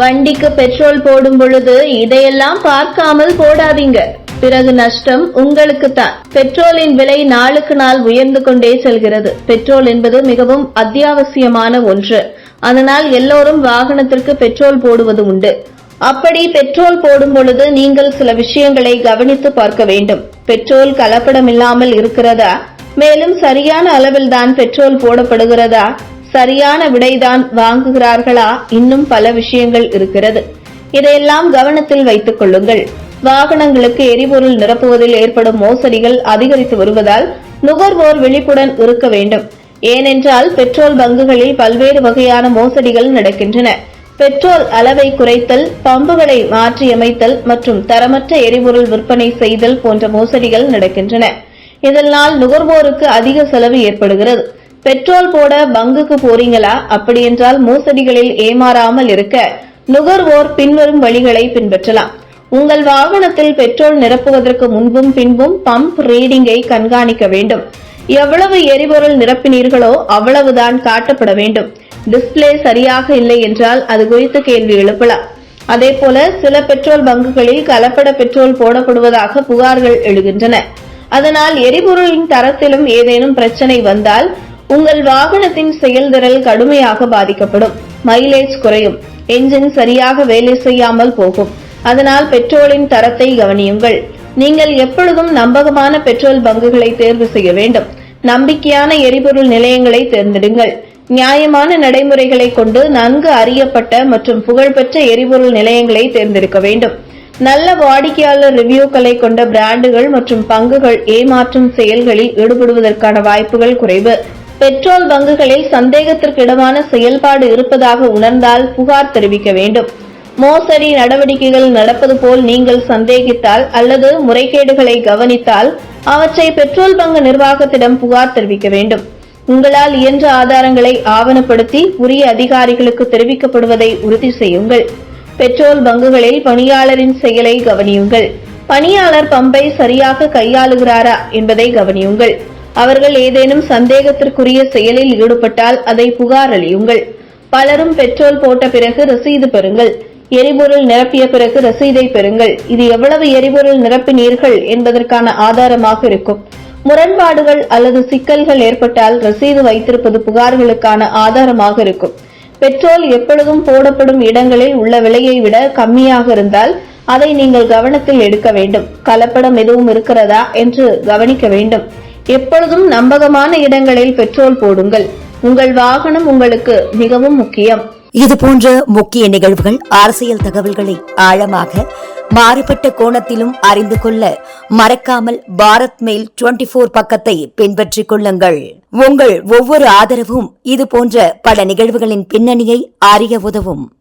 வண்டிக்கு பெட்ரோல் போடும் பொழுது இதையெல்லாம் பார்க்காமல் போடாதீங்க. பிறகு நஷ்டம் உங்களுக்கு தான் பெட்ரோலின் விலை நாளுக்கு நாள் உயர்ந்து கொண்டே செல்கிறது. பெட்ரோல் என்பது மிகவும் அத்தியாவசியமான ஒன்று. அதனால் எல்லோரும் வாகனத்திற்கு பெட்ரோல் போடுவது உண்டு. அப்படி பெட்ரோல் போடும் பொழுது நீங்கள் சில விஷயங்களை கவனித்து பார்க்க வேண்டும். பெட்ரோல் கலப்படமில்லாமல் இருக்கிறதா? மேலும் சரியான அளவில்தான் பெட்ரோல் போடப்படுகிறதா? சரியான விடைதான் வாங்குகிறார்களா? இன்னும் பல விஷயங்கள் இருக்கிறது. இதையெல்லாம் கவனத்தில் வைத்துக் கொள்ளுங்கள். வாகனங்களுக்கு எரிபொருள் நிரப்புவதில் ஏற்படும் மோசடிகள் அதிகரித்து வருவதால் நுகர்வோர் விழிப்புடன் இருக்க வேண்டும். ஏனென்றால் பெட்ரோல் பங்குகளில் பல்வேறு வகையான மோசடிகள் நடக்கின்றன. பெட்ரோல் அளவை குறைத்தல் பம்புகளை மாற்றியமைத்தல் மற்றும் தரமற்ற எரிபொருள் விற்பனை செய்தல் போன்ற மோசடிகள் நடக்கின்றன. இதனால் நுகர்வோருக்கு அதிக செலவு ஏற்படுகிறது. பெட்ரோல் போட பங்குக்கு போறீங்களா? அப்படியென்றால் மோசடிகளில் ஏமாறாமல் இருக்க நுகர்வோர் பின்வரும் வழிகளை பின்பற்றலாம். உங்கள் வாகனத்தில் பெட்ரோல் நிரப்புவதற்கு முன்பும் பின்பும் பம்ப் ரீடிங்கை கண்காணிக்க வேண்டும். எவ்வளவு எரிபொருள் நிரப்பினீர்களோ அவ்வளவுதான் காட்டப்பட வேண்டும். டிஸ்பிளே சரியாக இல்லை என்றால் அது குறித்து கேள்வி எழுப்பலாம். அதே போல சில பெட்ரோல் பங்குகளில் கலப்பட பெட்ரோல் போடப்படுவதாக புகார்கள் எழுகின்றன. அதனால் எரிபொருளின் தரத்திலும் ஏதேனும் பிரச்சனை வந்தால் உங்கள் வாகனத்தின் செயல்திறல் கடுமையாக பாதிக்கப்படும். மைலேஜ் குறையும். என்ஜின் சரியாக வேலை செய்யாமல் போகும். அதனால் பெட்ரோலின் தரத்தை கவனியுங்கள். நீங்கள் எப்பொழுதும் நம்பகமான பெட்ரோல் பங்குகளை தேர்வு செய்ய வேண்டும். நம்பிக்கையான எரிபொருள் நிலையங்களை தேர்ந்தெடுங்கள். நியாயமான நடைமுறைகளை கொண்டு நன்கு அறியப்பட்ட மற்றும் புகழ்பெற்ற எரிபொருள் நிலையங்களை தேர்ந்தெடுக்க வேண்டும். நல்ல வாடிக்கையாளர் ரிவ்யூக்களை கொண்ட பிராண்டுகள் மற்றும் பங்குகள் ஏமாற்றும் செயல்களில் ஈடுபடுவதற்கான வாய்ப்புகள் குறைவு. பெட்ரோல் பங்குகளில் சந்தேகத்திற்கிடமான செயல்பாடு இருப்பதாக உணர்ந்தால் புகார் தெரிவிக்க வேண்டும். மோசடி நடவடிக்கைகள் நடப்பது போல் நீங்கள் சந்தேகித்தால் அல்லது முறைகேடுகளை கவனித்தால் அவற்றை பெட்ரோல் பங்கு நிர்வாகத்திடம் புகார் தெரிவிக்க வேண்டும். உங்களால் இயன்ற ஆதாரங்களை ஆவணப்படுத்தி உரிய அதிகாரிகளுக்கு தெரிவிக்கப்படுவதை உறுதி செய்யுங்கள். பெட்ரோல் பங்குகளில் பணியாளரின் செயலை கவனியுங்கள். பணியாளர் பம்பை சரியாக கையாளுகிறாரா என்பதை கவனியுங்கள். அவர்கள் ஏதேனும் சந்தேகத்திற்குரிய செயலில் ஈடுபட்டால் அதை புகார் அளியுங்கள். பலரும் பெட்ரோல் போட்ட பிறகு ரசீது பெறுங்கள். எரிபொருள் நிரப்பிய பிறகு ரசீதை பெறுங்கள். இது எவ்வளவு எரிபொருள் நிரப்பினீர்கள் என்பதற்கான ஆதாரமாக இருக்கும். முரண்பாடுகள் அல்லது சிக்கல்கள் ஏற்பட்டால் ரசீது வைத்திருப்பது புகார்களுக்கான ஆதாரமாக இருக்கும். பெட்ரோல் எப்பொழுதும் போடப்படும் இடங்களில் உள்ள விலையை விட கம்மியாக இருந்தால் அதை நீங்கள் கவனத்தில் எடுக்க வேண்டும். கலப்படம் எதுவும் இருக்கிறதா என்று கவனிக்க வேண்டும். எப்பொழுதும் நம்பகமான இடங்களில் பெட்ரோல் போடுங்கள். உங்கள் வாகனம் உங்களுக்கு மிகவும் முக்கியம். இது போன்ற முக்கிய நிகழ்வுகள் அரசியல் தகவல்களை ஆழமாக மாறுபட்ட கோணத்திலும் அறிந்து கொள்ள மறக்காமல் பாரத் மெயில் டுவெண்டி போர் பக்கத்தை பின்பற்றிக் கொள்ளுங்கள். உங்கள் ஒவ்வொரு ஆதரவும் இது போன்ற பல நிகழ்வுகளின் பின்னணியை அறிய உதவும்.